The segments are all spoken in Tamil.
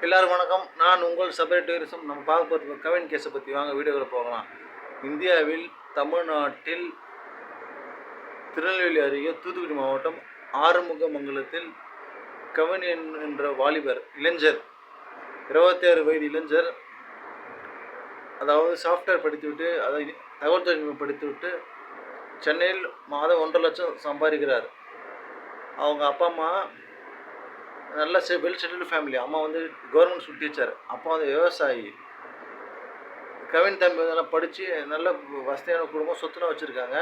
எல்லாரும் வணக்கம். நான் உங்கள் சபரி டூரிசம். நம்ம பார்க்க போகிறது கவின் கேஸை பற்றி வாங்க வீடியோவில் போகலாம். இந்தியாவில் தமிழ்நாட்டில் திருநெல்வேலி அருகே தூத்துக்குடி மாவட்டம் ஆறுமுகமங்கலத்தில் கவின் என்- என்ற வாலிபர் இளைஞர் இருபத்தாறு வயது இளைஞர் அதாவது சாஃப்ட்வேர் படித்துவிட்டு அதை தகவல் தொழில்நுட்பம் படித்துவிட்டு சென்னையில் மாதம் ஒன்றரை லட்சம் சம்பாதிக்கிறார். அவங்க அப்பா அம்மா நல்ல வெல் செட்டில்டு ஃபேமிலி அம்மா வந்து கவர்மெண்ட் ஸ்கூல் டீச்சர் அப்பா வந்து விவசாயி. கவின் தம்பி வந்து நல்லா படித்து நல்ல வசதியான குடும்பம் சொத்துலாம் வச்சுருக்காங்க.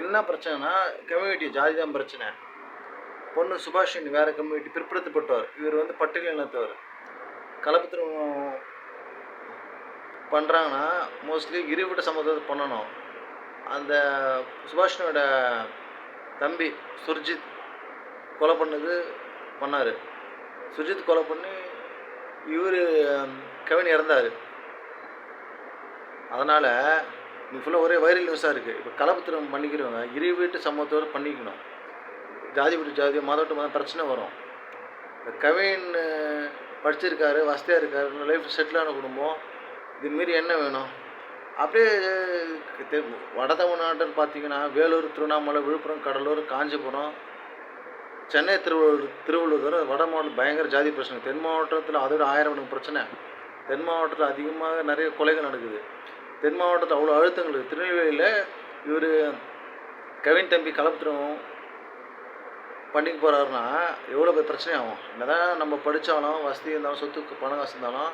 என்ன பிரச்சனைனா கம்யூனிட்டி ஜாதி தான் பிரச்சனை. பொண்ணு சுபாஷின் வேறு கம்யூனிட்டி பிற்படுத்தப்பட்டவர். இவர் வந்து பட்டியல் இனத்தவர். கலப்பு திருமணம் பண்ணுறாங்கன்னா மோஸ்ட்லி இருவிட சம்மந்தத்தை பண்ணணும். அந்த சுபாஷினோட தம்பி சுர்ஜித் கொலை பண்ணது பண்ணார். சுஜித் கொலை பண்ணி இவர் கவின் இறந்தார். அதனால் இது ஃபுல்லாக ஒரே வைரல் நியூஸாக இருக்குது இப்போ கலப்பு திருமணம் பண்ணிக்கிறவங்க இரு வீட்டு சமூகத்தோடு பண்ணிக்கணும். ஜாதி விட்டு ஜாதி மதம் விட்டு மதம் பிரச்சனை வரும். இந்த கவின் படிச்சிருக்காரு வசதியாக இருக்காரு லைஃப் செட்டிலான குடும்பம். இதுமாரி என்ன வேணும்? அப்படியே வட தமிழ்நாட்டுன்னு பார்த்தீங்கன்னா வேலூர் திருவண்ணாமலை விழுப்புரம் கடலூர் காஞ்சிபுரம் சென்னை திருவள்ளூர் திருவள்ளூர் வட மாவட்டம் பயங்கர ஜாதி பிரச்சனை. தென் மாவட்டத்தில் அதோட ஆயிரம் மடங்கு பிரச்சனை. தென் மாவட்டத்தில் அதிகமாக நிறைய கொலைகள் நடக்குது. தென் மாவட்டத்தில் அவ்வளோ அழுத்தங்கள் இருக்குது திருநெல்வேலியில் இவர் கவின் தம்பி கலப்புத்திரம் பண்ணிக்கு போகிறாருன்னா எவ்வளோ பெரிய பிரச்சனை ஆகும்? என்னதான் நம்ம படித்தாலும் வசதி இருந்தாலும் சொத்துக்கு பணம் காசு இருந்தாலும்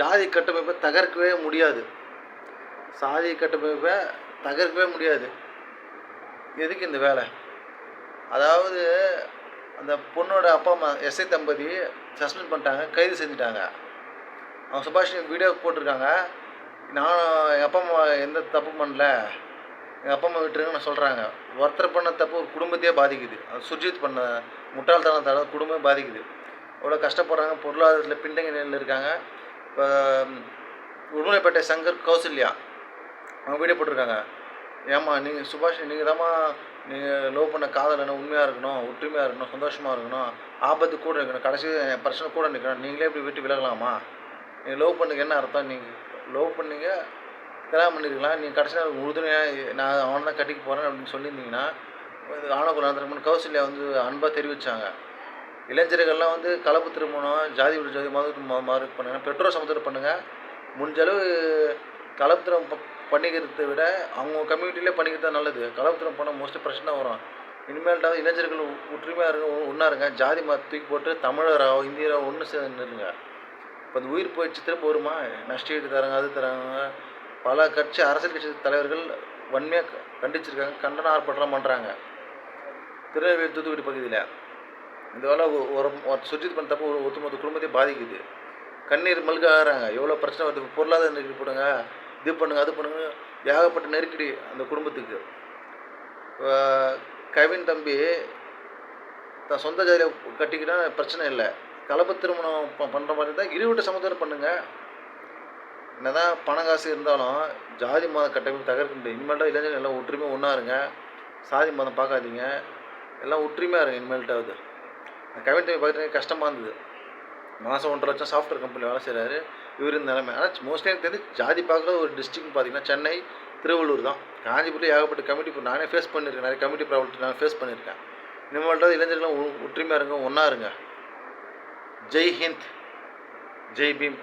ஜாதி கட்டமைப்பை தகர்க்கவே முடியாது. சாதி கட்டமைப்பை தகர்க்கவே முடியாது. எதுக்கு இந்த வேலை? அதாவது அந்த பொண்ணோட அப்பா அம்மா எஸ்ஐ தம்பதி சஸ்பெண்ட் பண்ணிட்டாங்க கைது செஞ்சுட்டாங்க. அவங்க சுபாஷினி வீடியோ போட்டிருக்காங்க. நான் எங்கள் அப்பா அம்மா எந்த தப்பு பண்ணல. எங்கள் அப்பா அம்மா விட்டுருங்கன்னு சொல்கிறாங்க ஒருத்தர் பண்ண தப்பு ஒரு குடும்பத்தையே பாதிக்குது. அது சுர்ஜித் பண்ண முட்டாள்தனத்தால குடும்பமே பாதிக்குது. அவ்வளோ கஷ்டப்படுறாங்க. பொருளாதாரத்தில் பின்தங்கிய நிலையில் இருக்காங்க. இப்போ உடுமலைப்பேட்டை சங்கர் கௌசல்யா. அவங்க வீடியோ போட்டிருக்காங்க. ஏம்மா நீங்கள் சுபாஷ் நீங்கள் தாம்மா நீங்கள் லவ் பண்ண காதல் என்ன உண்மையாக இருக்கணும் ஒற்றுமையாக இருக்கணும் சந்தோஷமாக இருக்கணும் ஆபத்து கூட இருக்கணும் கடைசி பிரச்சனை கூட நிற்கணும். நீங்களே இப்படி விட்டு விலகலாமா? நீங்கள் லவ் பண்ணுங்க என்ன அர்த்தம்? நீங்கள் லவ் பண்ணீங்க கல்யாணம் பண்ணிருக்கலாம் நீங்கள் கடைசியில் உறுதுணையாக நான் அவனை தான் கட்டிக்கு போகிறேன் அப்படின்னு சொல்லியிருந்தீங்கன்னா இது திருமணம் கௌசல்யா வந்து அன்பாக தெரிவித்தாங்க இளைஞர்கள்லாம் வந்து கலப்பு திருமணம் ஜாதி விட ஜாதி மாதிரி மாறு பண்ணுங்கள் பெற்றோர் சமத்துவம் பண்ணுங்கள் முடிஞ்ச அளவு திருமணம் பண்ணிக்கிறதை விட அவங்க கம்யூனிட்டிலே பண்ணிக்கிறது தான் நல்லது. கலப்புத்திரம் போனால் மோஸ்ட்லி பிரச்சனை வரும். இனிமேல்ட்டாவது இளைஞர்கள் ஒற்றுமையாக இருங்க ஒன்றா இருங்க. ஜாதி மத தூக்கி போட்டு தமிழராக இந்தியரோ ஒன்று சேர்ந்துருங்க இப்போ அந்த உயிர் போயிடுச்சு திரும்ப வருமா? நஷ்டீடு தராங்க அது தராங்க. பல கட்சி அரசியல் கட்சி தலைவர்கள் வன்மையாக கண்டிச்சிருக்காங்க. கண்டன ஆர்ப்பாட்டம் பண்ணுறாங்க திருநெல்வேலி தூத்துக்குடி பகுதியில். இந்த வேலை ஒரு ஒரு சுஜித் பண்ண தப்பு ஒரு ஒத்துமொத்த குடும்பத்தையும் பாதிக்குது. கண்ணீர் மல்க ஆகிறாங்க. எவ்வளோ பிரச்சனை வருது? பொருளாதார நெருக்கடி போடுங்க. இது பண்ணுங்க அது பண்ணுங்க. ஏகப்பட்ட நெருக்கடி அந்த குடும்பத்துக்கு. கவின் தம்பி தன் சொந்த ஜாதியில் கட்டிக்கிட்டா பிரச்சனை இல்லை. கலப்பு திருமணம் ப- பண்ணுற மாதிரி இருந்தால் இருவிட்ட சமுதாயம் என்ன என்னதான் பணம் காசு இருந்தாலும் ஜாதி மதம் கட்டமைப்பு தகர்க்க முடியும் இனிமேல்ட்டா இளைஞர்கள் எல்லாம் ஒற்றுமையாக ஒன்றா இருங்க. சாதி மதம் பார்க்காதீங்க. எல்லாம் ஒற்றுமையாக இருங்க இனிமேல்ட்டாவது. கவின் தம்பி பார்த்துட்டு கஷ்டமாக இருந்தது. மாதம் ஒன்றரை லட்சம் சாஃப்ட்வேர் கம்பெனியில் வேலை செய்கிறாரு இவர் இந்த நிலைமை. ஆனால் மோஸ்ட்லி எனக்கு தெரிஞ்சு ஜாதி பார்க்குற ஒரு டிஸ்ட்ரிக்ட் பார்த்தீங்கன்னா சென்னை திருவள்ளூர் தான். காஞ்சிபுரத்தில் ஏகப்பட்ட கமிட்டி இப்போ நானே ஃபேஸ் பண்ணியிருக்கேன். நிறைய கமிட்டி ப்ராப்ளம் நான் ஃபேஸ் பண்ணியிருக்கேன். இனிமேல்ட்டாவது இளைஞர்களும் ஒற்றுமையாக இருங்க ஒன்றா இருங்க. ஜெய் ஹிந்த் ஜெய் பீம்.